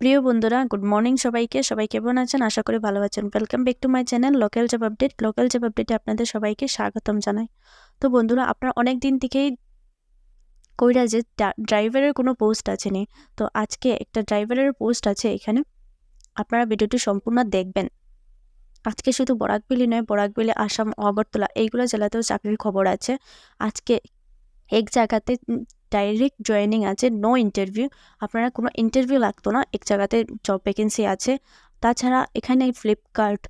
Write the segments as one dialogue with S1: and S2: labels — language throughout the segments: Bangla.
S1: প্রিয় বন্ধুরা, গুড মর্নিং সবাইকে। সবাই কেমন আছেন? আশা করি ভালো আছেন। Welcome back to my channel local job update local job আপডেটে আপনাদের সবাইকে স্বাগতম জানাই। তো বন্ধুরা, আপনার অনেক দিন থেকেই কইরা যে ড্রাইভারের কোনো পোস্ট আছে নি। তো আজকে একটা ড্রাইভারের পোস্ট আছে এখানে। আপনারা ভিডিওটি সম্পূর্ণ দেখবেন। আজকে শুধু বরাকবিলি নয় বরাকবিলি আসাম অগরতলা এইগুলো জেলাতেও চাকরির খবর আছে। আজকে এক জায়গাতে ডাইরেক্ট জয়েনিং আছে নো ইন্টারভিউ আপনারা কোনো ইন্টারভিউ লাগতো না, এক জায়গাতে জব ভ্যাকেন্সি আছে। তাছাড়া এখানে ফ্লিপকার্ট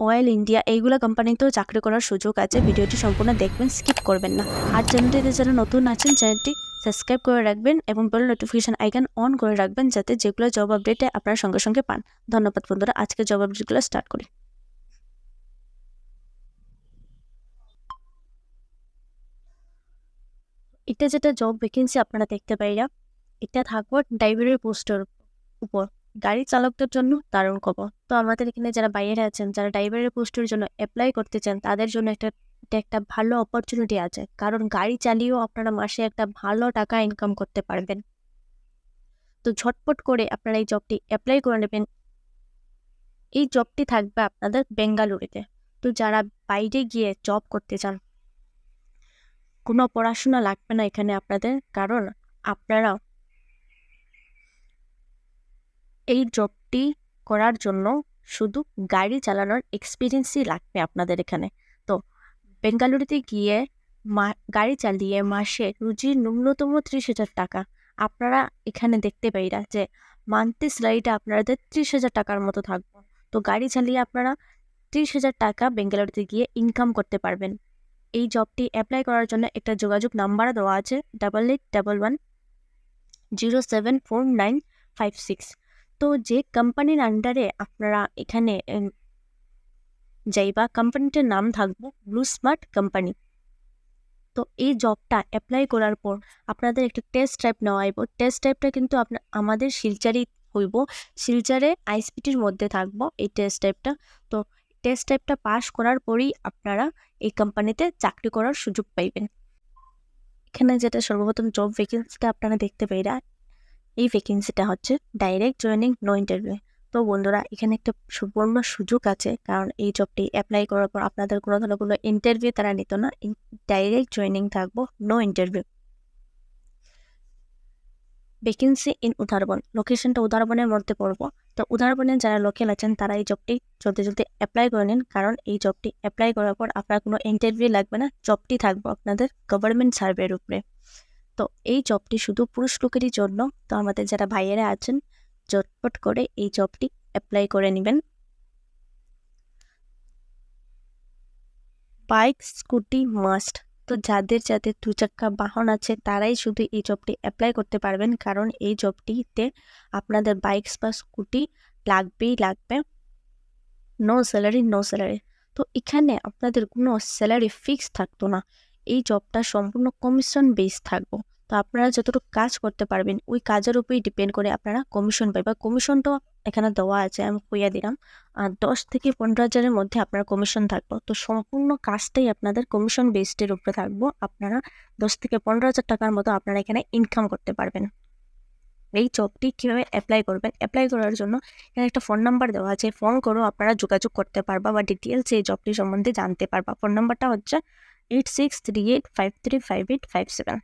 S1: অয়েল ইন্ডিয়া এইগুলো কোম্পানিতেও চাকরি করার সুযোগ আছে। ভিডিওটি সম্পূর্ণ দেখবেন স্কিপ করবেন না। আর চ্যানেলটিতে যারা নতুন আছেন চ্যানেলটি সাবস্ক্রাইব করে রাখবেন এবং বেল নোটিফিকেশান আইকন অন করে রাখবেন, যাতে যেগুলো জব আপডেটে আপনারা সঙ্গে সঙ্গে পান। ধন্যবাদ বন্ধুরা, আজকে জব আপডেটগুলো স্টার্ট করি। এটা যেটা জব ভ্যাকেন্সি আপনারা দেখতে পাইরা এটা থাকব ড্রাইভারের পোস্টের উপর। গাড়ি চালকদের জন্য দারুণ খবর। তো আমাদের এখানে যারা বাইরে আছেন, যারা ড্রাইভারের পোস্টের জন্য অ্যাপ্লাই করতে চান, তাদের জন্য একটা, এটা একটা ভালো অপরচুনিটি আছে। কারণ গাড়ি চালিয়েও আপনারা মাসে একটা ভালো টাকা ইনকাম করতে পারবেন। তো ঝটপট করে আপনারা এই জবটি অ্যাপ্লাই করে নেবেন। এই জবটি থাকবে আপনাদের বেঙ্গালুরুতে তো যারা বাইরে গিয়ে জব করতে চান কোনো পড়াশোনা লাগবে না এখানে আপনাদের, কারণ আপনারা এই জবটি করার জন্য শুধু গাড়ি চালানোর এক্সপিরিয়েন্সই লাগবে আপনাদের এখানে। তো বেঙ্গালুরুতে গিয়ে মা, গাড়ি চালিয়ে মাসে রুজি ন্যূনতম ত্রিশ হাজার টাকা, আপনারা এখানে দেখতে পাইরা যে মান্থলি স্যালারিটা আপনাদের ত্রিশ হাজার টাকার মতো থাকব। তো গাড়ি চালিয়ে আপনারা ত্রিশ হাজার টাকা বেঙ্গালুরুতে গিয়ে ইনকাম করতে পারবেন। এই জবটি অ্যাপ্লাই করার জন্য একটা যোগাযোগ নাম্বার দেওয়া আছে double eight double one zero seven four nine five six তো যে কোম্পানির আন্ডারে আপনারা এখানে যাইবা কোম্পানিটার নাম থাকব ব্লু স্মার্ট কোম্পানি তো এই জবটা অ্যাপ্লাই করার পর আপনাদের একটা টেস্ট টাইপ নেওয়া হইব। টেস্ট টাইপটা কিন্তু আপনার আমাদের শিলচারই হইব। শিলচারে আইসপিটির মধ্যে থাকব এই টেস্ট টাইপটা তো টেস্ট টাইপটা পাস করার পরেই আপনারা এই কোম্পানিতে চাকরি করার সুযোগ পাইবেন। এখানে যেটা সর্বপ্রথম জব ভ্যাকেন্সিটা আপনারা দেখতে পাইরা এই ভ্যাকেন্সিটা হচ্ছে ডাইরেক্ট জয়েনিং নো ইন্টারভিউ তো বন্ধুরা, এখানে একটা সুবর্ণ সুযোগ আছে, কারণ এই জবটি অ্যাপ্লাই করার পর আপনাদের কোনো ধরনের কোনো ইন্টারভিউ তারা নিত না। ডাইরেক্ট জয়েনিং থাকব no interview vacancy in Udarbond লোকেশনটা উদারবনের মধ্যে পড়ব। তো উদারবনে যারা লোকেল আছেন, তারা এই জবটি জলদি জলদি অ্যাপ্লাই করে নিন। কারণ এই জবটি অ্যাপ্লাই করার পর আপনার কোনো ইন্টারভিউ লাগবে না। জবটি থাকব আপনাদের গভর্নমেন্ট সার্ভের উপরে। তো এই জবটি শুধু পুরুষ লোকেরই জন্য। তো আমাদের যারা ভাইয়েরা আছেন জটপট করে এই জবটি অ্যাপ্লাই করে নেবেন। বাইক স্কুটি মাস্ট তো যাদের যাদের দু চাক্কা বাহন আছে, তারাই শুধু এই জবটি অ্যাপ্লাই করতে পারবেন। কারণ এই জবটিতে আপনাদের বাইকস বা স্কুটি লাগবেই লাগবে। নো স্যালারি নো স্যালারি তো এখানে আপনাদের কোনো স্যালারি ফিক্স থাকতো না। এই জবটা সম্পূর্ণ কমিশন বেস থাকব। তো আপনারা যতটুকু কাজ করতে পারবেন, ওই কাজের উপরেই ডিপেন্ড করে আপনারা কমিশন পাইবা কমিশনটাও এখানে দেওয়া আছে, আমি কইয়া দিলাম। আর দশ থেকে পনেরো হাজারের মধ্যে আপনার কমিশন থাকব। তো সম্পূর্ণ কাজটাই আপনাদের কমিশন বেসডের উপরে থাকব। আপনারা দশ থেকে পনেরো হাজার টাকার মতো আপনারা এখানে ইনকাম করতে পারবেন। এই জবটি কীভাবে অ্যাপ্লাই করবেন? অ্যাপ্লাই করার জন্য এখানে একটা ফোন নাম্বার দেওয়া আছে। ফোন করেও আপনারা যোগাযোগ করতে পারবা বা ডিটেলস এই জবটি সম্বন্ধে জানতে পারবা। ফোন নাম্বারটা হচ্ছে eight six three eight five three five eight five seven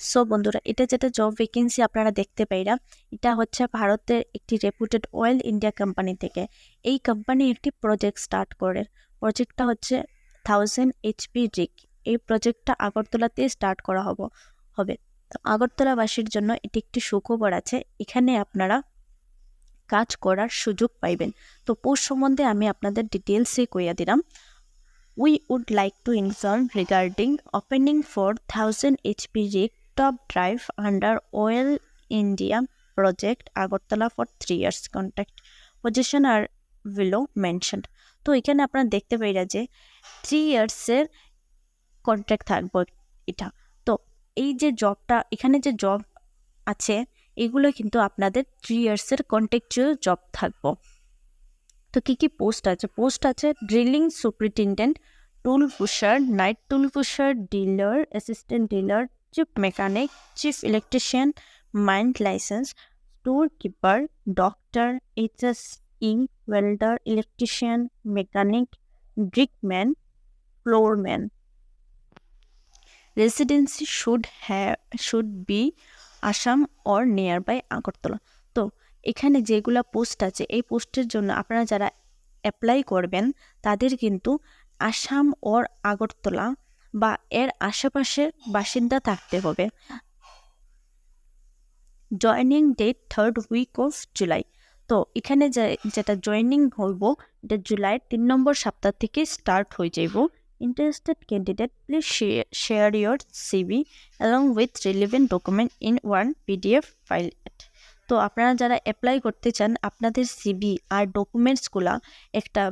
S1: so বন্ধুরা, এটা যেটা জব ভ্যাকেন্সি আপনারা দেখতে পাইরা এটা হচ্ছে ভারতের একটি রেপুটেড অয়েল ইন্ডিয়া কোম্পানি থেকে। এই কোম্পানি একটি প্রজেক্ট স্টার্ট করে। প্রজেক্টটা হচ্ছে থাউজেন্ড এইচপি রিক এই প্রজেক্টটা আগরতলাতে স্টার্ট করা হব, হবে। তো আগরতলাবাসীর জন্য এটি একটি সুখবর আছে, এখানে আপনারা কাজ করার সুযোগ পাইবেন। তো পোস্ট সম্বন্ধে আমি আপনাদের ডিটেলসে কইয়া দিলাম। We would like to inform regarding opening for thousand HP rig top drive under Oil India project Agartala for three years contact. Position are below mentioned. তো এখানে আপনারা দেখতে পাইরা যে থ্রি ইয়ার্সের কন্ট্রাক্ট থাকব এটা। তো এই যে জবটা এখানে যে জব আছে, এগুলো কিন্তু আপনাদের থ্রি ইয়ার্সের কন্ট্রাকচুয়াল জব থাকব। তো কী কী পোস্ট আছে? পোস্ট আছে drilling superintendent tool pusher night tool pusher driller assistant driller chief mechanic chief electrician mind license store keeper doctor HS E welder electrician mechanic brickman floorman residency should have should be Assam or near by Agartala তো, এখানে যেগুলা পোস্ট আছে, এই পোস্টের জন্য আপনারা যারা অ্যাপ্লাই করবেন, তাদের কিন্তু আসাম ওর আগরতলা বা এর আশেপাশের বাসিন্দা থাকতে হবে। Joining date third week of July তো এখানে যেটা জয়নিং হইব, এটা জুলাইয়ের তিন নম্বর সপ্তাহ থেকে স্টার্ট হয়ে যাইব। Interested candidate please share your CV along with relevant document in one PDF file তো আপনারা যারা অ্যাপ্লাই করতে চান, আপনাদের সিবি আর ডকুমেন্টসগুলা একটা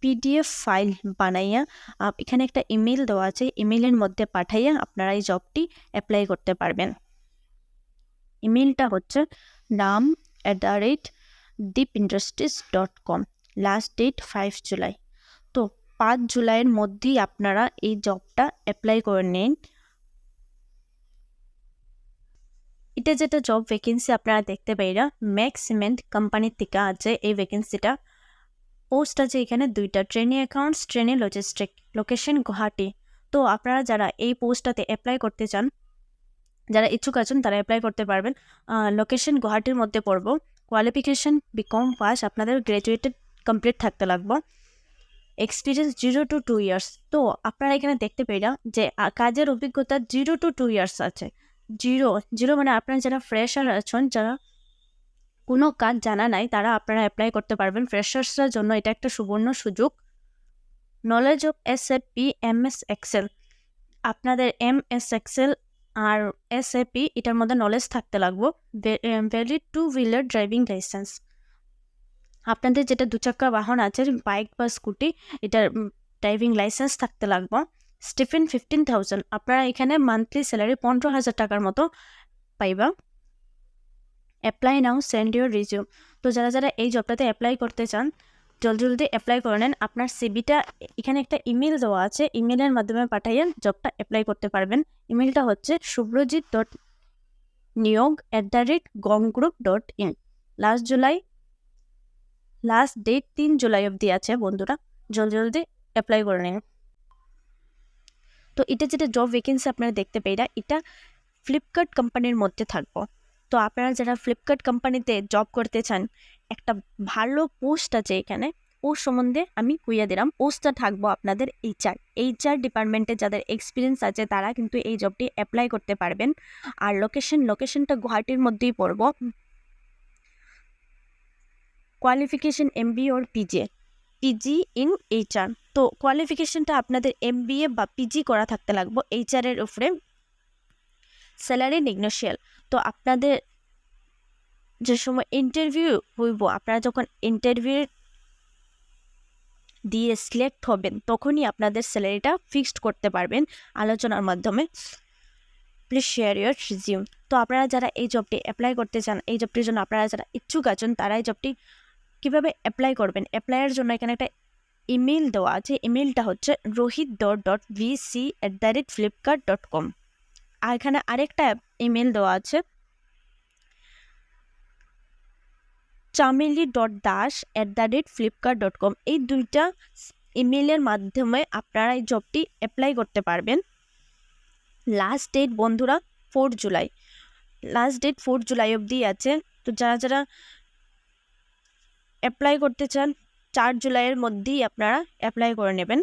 S1: পিডিএফ ফাইল বানাইয়া এখানে একটা ইমেল দেওয়া আছে ইমেলের মধ্যে পাঠাইয়া আপনারা এই জবটি অ্যাপ্লাই করতে পারবেন। ইমেলটা হচ্ছে নাম at the rate deep industries dot com last date five July তো পাঁচ জুলাইয়ের মধ্যেই আপনারা এই জবটা অ্যাপ্লাই করে নিন। এটা যেটা জব ভ্যাকেন্সি আপনারা দেখতে পাইরা ম্যাক্স সিমেন্ট কোম্পানির থেকে আছে এই ভ্যাকেন্সিটা পোস্ট আছে এখানে দুইটা, ট্রেনে accounts, trainee logistic, location Guwahati. তো আপনারা যারা এই পোস্টটাতে অ্যাপ্লাই করতে চান, যারা ইচ্ছুক আছেন তারা অ্যাপ্লাই করতে পারবেন। লোকেশন গুয়াহাটির মধ্যে পড়ব। কোয়ালিফিকেশন বিকম পাস আপনাদের গ্র্যাজুয়েটেড কমপ্লিট থাকতে লাগবে। Experience zero to two years তো আপনারা এখানে দেখতে পেরা যে কাজের অভিজ্ঞতা জিরো টু টু ইয়ার্স আছে। জিরো জিরো মানে আপনারা যারা ফ্রেশার আছেন, যারা কোনো কাজ জানা নাই, তারা আপনারা অ্যাপ্লাই করতে পারবেন। ফ্রেশার্সদের জন্য এটা একটা সুবর্ণ সুযোগ। Knowledge of S A P M S excel আপনাদের এম এস এক্সেল আর এস এ পি এটার মধ্যে নলেজ থাকতে লাগবো। Valid two wheeler driving license আপনাদের যেটা দুচাক্কা বাহন আছে বাইক বা স্কুটি এটার ড্রাইভিং লাইসেন্স থাকতে লাগবে। স্টিফেন ফিফটিন থাউজেন্ড আপনারা এখানে মান্থলি স্যালারি পনেরো হাজার টাকার মতো পাইবা। Apply now send your resume তো যারা যারা এই জবটাতে অ্যাপ্লাই করতে চান, জলদি জলদি অ্যাপ্লাই করে নেন। আপনার সিবিটা এখানে একটা ইমেল দেওয়া আছে। ইমেলের মাধ্যমে পাঠাইয়া জবটা অ্যাপ্লাই করতে পারবেন। ইমেলটা হচ্ছে শুভ্রজিৎ ডট নিয়োগ অ্যাট দ্য রেট গম group dot in last July last date তিন জুলাই অবধি আছে বন্ধুরা। জলদি জলদি অ্যাপ্লাই করে নিন। তো এটা যেটা জব ভ্যাকেন্সি আপনারা দেখতে পেয়েরা এটা ফ্লিপকার্ট কোম্পানির মধ্যে থাকব। তো আপনারা যারা ফ্লিপকার্ট কোম্পানিতে জব করতে চান, একটা ভালো পোস্ট আছে এখানে। পোস্ট সম্বন্ধে আমি কুইয়া দিলাম। পোস্টটা থাকব আপনাদের এইচআর এইচআর ডিপার্টমেন্টে যাদের এক্সপিরিয়েন্স আছে, তারা কিন্তু এই জবটি অ্যাপ্লাই করতে পারবেন। আর লোকেশন লোকেশনটা গুয়াহাটির মধ্যেই পড়ব। Qualification MBA or PJ PG in HR তো কোয়ালিফিকেশনটা আপনাদের এমবিএ বা পিজি করা থাকতে লাগবো এইচআর এর উপরে। স্যালারি নিগনোশিয়াল তো আপনাদের যে সময় ইন্টারভিউ হইব, আপনারা যখন ইন্টারভিউ দিয়ে সিলেক্ট হবেন, তখনই আপনাদের স্যালারিটা ফিক্সড করতে পারবেন আলোচনার মাধ্যমে। প্লিজ শেয়ার ইউর রিজিউম তো আপনারা যারা এই জবটি অ্যাপ্লাই করতে চান, এই জবটির জন্য আপনারা যারা ইচ্ছুক আছেন, তারা এই জবটি কীভাবে অ্যাপ্লাই করবেন? অ্যাপ্লাইয়ের জন্য এখানে একটা ইমেল দেওয়া আছে। ইমেলটা হচ্ছে Rohit dot dot VC at the rate Flipkart dot com আর এখানে আরেকটা ইমেল দেওয়া আছে। Chameli dot Das at the rate Flipkart dot com এই দুইটা ইমেলের মাধ্যমে আপনারা এই জবটি অ্যাপ্লাই করতে পারবেন। লাস্ট ডেট বন্ধুরা four July. Last date four July অবধি আছে। তো যারা যারা অ্যাপ্লাই করতে চান, চার জুলাইয়ের মধ্যেই আপনারা অ্যাপ্লাই করে নেবেন।